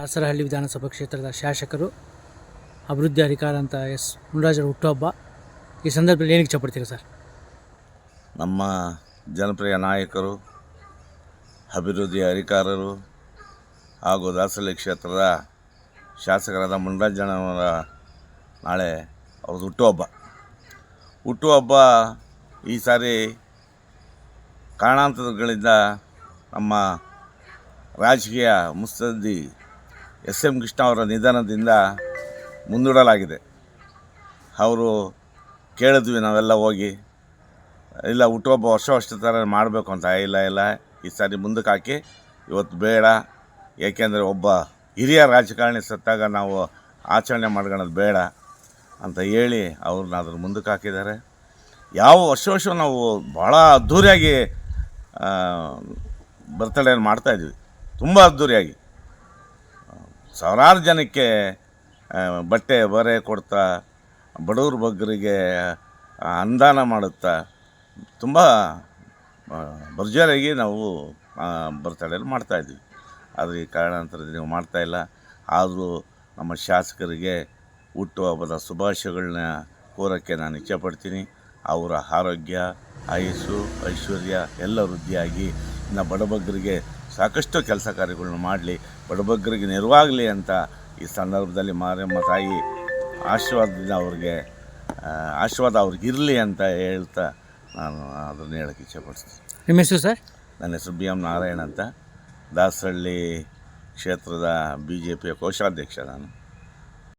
ದಾಸರಹಳ್ಳಿ ವಿಧಾನಸಭಾ ಕ್ಷೇತ್ರದ ಶಾಸಕರು, ಅಭಿವೃದ್ಧಿ ಅಧಿಕಾರ ಅಂತ ಎಸ್ ಮುನರಾಜರ ಹುಟ್ಟುಹಬ್ಬ. ಈ ಸಂದರ್ಭದಲ್ಲಿ ಏನಕ್ಕೆ ಇಷ್ಟಪಡ್ತೀರಾ ಸರ್? ನಮ್ಮ ಜನಪ್ರಿಯ ನಾಯಕರು, ಅಭಿವೃದ್ಧಿ ಅಧಿಕಾರರು ಹಾಗೂ ದಾಸಹಳ್ಳಿ ಕ್ಷೇತ್ರದ ಶಾಸಕರಾದ ಮುನರಾಜನವರ ನಾಳೆ ಅವ್ರದ್ದು ಹುಟ್ಟುಹಬ್ಬ. ಹುಟ್ಟುಹಬ್ಬ ಈ ಸಾರಿ ಕಾರಣಾಂತರಗಳಿಂದ ನಮ್ಮ ರಾಜಕೀಯ ಮುತ್ಸದ್ದಿ ಎಸ್ ಎಂ ಕೃಷ್ಣ ಅವರ ನಿಧನದಿಂದ ಮುಂದೂಡಲಾಗಿದೆ. ಅವರು ಕೇಳಿದ್ವಿ ನಾವೆಲ್ಲ ಹೋಗಿ, ಇಲ್ಲ ಹುಟ್ಟುಹಬ್ಬ ವರ್ಷ ವರ್ಷ ಥರ ಮಾಡಬೇಕು ಅಂತ, ಇಲ್ಲ ಇಲ್ಲ, ಈ ಸಾರಿ ಮುಂದಕ್ಕೆ ಹಾಕಿ, ಇವತ್ತು ಬೇಡ, ಏಕೆಂದರೆ ಒಬ್ಬ ಹಿರಿಯ ರಾಜಕಾರಣಿ ಸತ್ತಾಗ ನಾವು ಆಚರಣೆ ಮಾಡ್ಕೊಳ್ಳೋದು ಬೇಡ ಅಂತ ಹೇಳಿ ಅವ್ರನ್ನ ಅದ್ರ ಮುಂದಕ್ಕೆ ಹಾಕಿದ್ದಾರೆ. ಯಾವ ವರ್ಷ ವರ್ಷ ನಾವು ಭಾಳ ಅದ್ಧೂರಿಯಾಗಿ ಬರ್ತಡೇನ ಮಾಡ್ತಾಯಿದ್ವಿ ತುಂಬ ಅದ್ಧೂರಿಯಾಗಿ. ಸಾವಿರಾರು ಜನಕ್ಕೆ ಬಟ್ಟೆ ಬರೆ ಕೊಡ್ತಾ, ಬಡವ್ರ ಬಗ್ಗರಿಗೆ ಅನುದಾನ ಮಾಡುತ್ತಾ, ತುಂಬ ಭರ್ಜರಿಯಾಗಿ ನಾವು ಬರ್ತಡೆಯಲ್ಲಿ ಮಾಡ್ತಾಯಿದ್ವಿ ಆದರೆ ಈ ಕಾರಣಾಂತರದಲ್ಲಿ ನೀವು ಮಾಡ್ತಾಯಿಲ್ಲ ಆದರೂ ನಮ್ಮ ಶಾಸಕರಿಗೆ ಹುಟ್ಟುಹಬ್ಬದ ಶುಭಾಶಯಗಳನ್ನ ಕೋರೋಕ್ಕೆ ನಾನು ಇಚ್ಛೆಪಡ್ತೀನಿ. ಅವರ ಆರೋಗ್ಯ, ಆಯುಸ್ಸು, ಐಶ್ವರ್ಯ ಎಲ್ಲ ವೃದ್ಧಿಯಾಗಿ ನಮ್ಮ ಬಡಬಗ್ಗರಿಗೆ ಸಾಕಷ್ಟು ಕೆಲಸ ಕಾರ್ಯಗಳನ್ನು ಮಾಡಲಿ ಬಡಬಗ್ಗರಿಗೆ ನೆರವಾಗಲಿ ಅಂತ ಈ ಸಂದರ್ಭದಲ್ಲಿ ಮಾರಮ್ಮ ತಾಯಿ ಆಶೀರ್ವಾದದಿಂದ ಅವ್ರಿಗೆ ಆಶೀರ್ವಾದ ಅವ್ರಿಗಿರಲಿ ಅಂತ ಹೇಳ್ತಾ ನಾನು ಅದನ್ನು ಹೇಳೋಕ್ಕೆ ಇಚ್ಛೆಪಡ್ತೀನಿ ನಿಮ್ಮ ಹೆಸರು ಸರ್? ನನ್ನ ಹೆಸರು ಬಿ ಎಂ ನಾರಾಯಣ ಅಂತ. ದಾಸಹಳ್ಳಿ ಕ್ಷೇತ್ರದ ಬಿ ಜೆ ಪಿಯ ಕೋಶಾಧ್ಯಕ್ಷ ನಾನು.